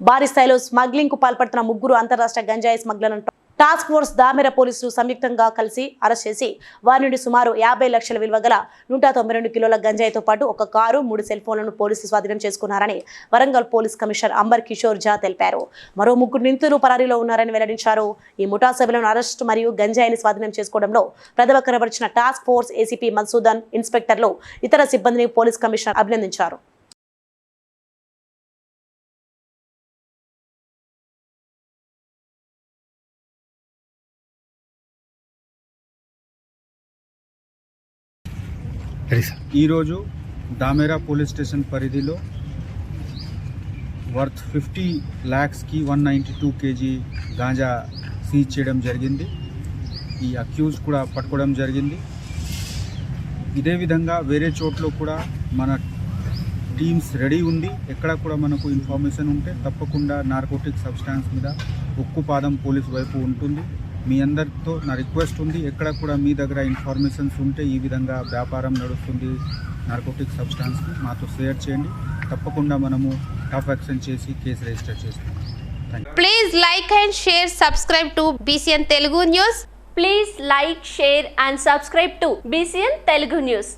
భారీ స్థాయిలో స్మగ్లింగ్కు పాల్పడుతున్న ముగ్గురు అంతరాష్ట్ర గంజాయి స్మగ్లర్లను టాస్క్ ఫోర్స్ దామెర పోలీసులు సంయుక్తంగా కలిసి అరెస్ట్ చేసి వారి నుండి సుమారు యాభై లక్షల విలువ గల నూట తొంభై రెండు కిలోల గంజాయితో పాటు ఒక కారు మూడు సెల్ ఫోన్లను పోలీసులు స్వాధీనం చేసుకున్నారని వరంగల్ పోలీస్ కమిషనర్ అంబర్ కిషోర్ జా తెలిపారు. మరో ముగ్గురు నిందితులు పరారీలో ఉన్నారని వెల్లడించారు. ఈ ముఠా సభ్యులను అరెస్ట్ మరియు గంజాయిని స్వాధీనం చేసుకోవడంలో ప్రతిభ కనబరిచిన టాస్క్ ఫోర్స్ ఏసీపీ మన్సూదన్ ఇన్స్పెక్టర్లు ఇతర సిబ్బందిని పోలీస్ కమిషనర్ అభినందించారు. ఈరోజు దామేరా పోలీస్ స్టేషన్ పరిధిలో worth fifty ల్యాక్స్కి one ninety two KG ganja seize చేయడం జరిగింది. ఈ అక్యూజ్ కూడా పట్టుకోవడం జరిగింది. ఇదే విధంగా వేరే చోట్ల కూడా మన టీమ్స్ రెడీ ఉంది. ఎక్కడ కూడా మనకు ఇన్ఫర్మేషన్ ఉంటే తప్పకుండా నార్కోటిక్ సబ్స్టాన్స్ మీద ఉక్కు పాదం పోలీస్ వైపు ఉంటుంది. మీ అందరితో నా రిక్వెస్ట్ ఉంది. ఎక్కడ కూడా మీ దగ్గర ఇన్ఫర్మేషన్స్ ఉంటే ఈ విధంగా వ్యాపారం నడుస్తుంది. నార్కోటిక్ సబ్స్టాన్స్కి మాతో షేర్ చేయండి. తప్పకుండా మనము టఫ్ యాక్షన్ చేసి కేసు రిజిస్టర్ చేస్తాం. Please like and share subscribe to BCN Telugu news. Please like share and subscribe to BCN Telugu news.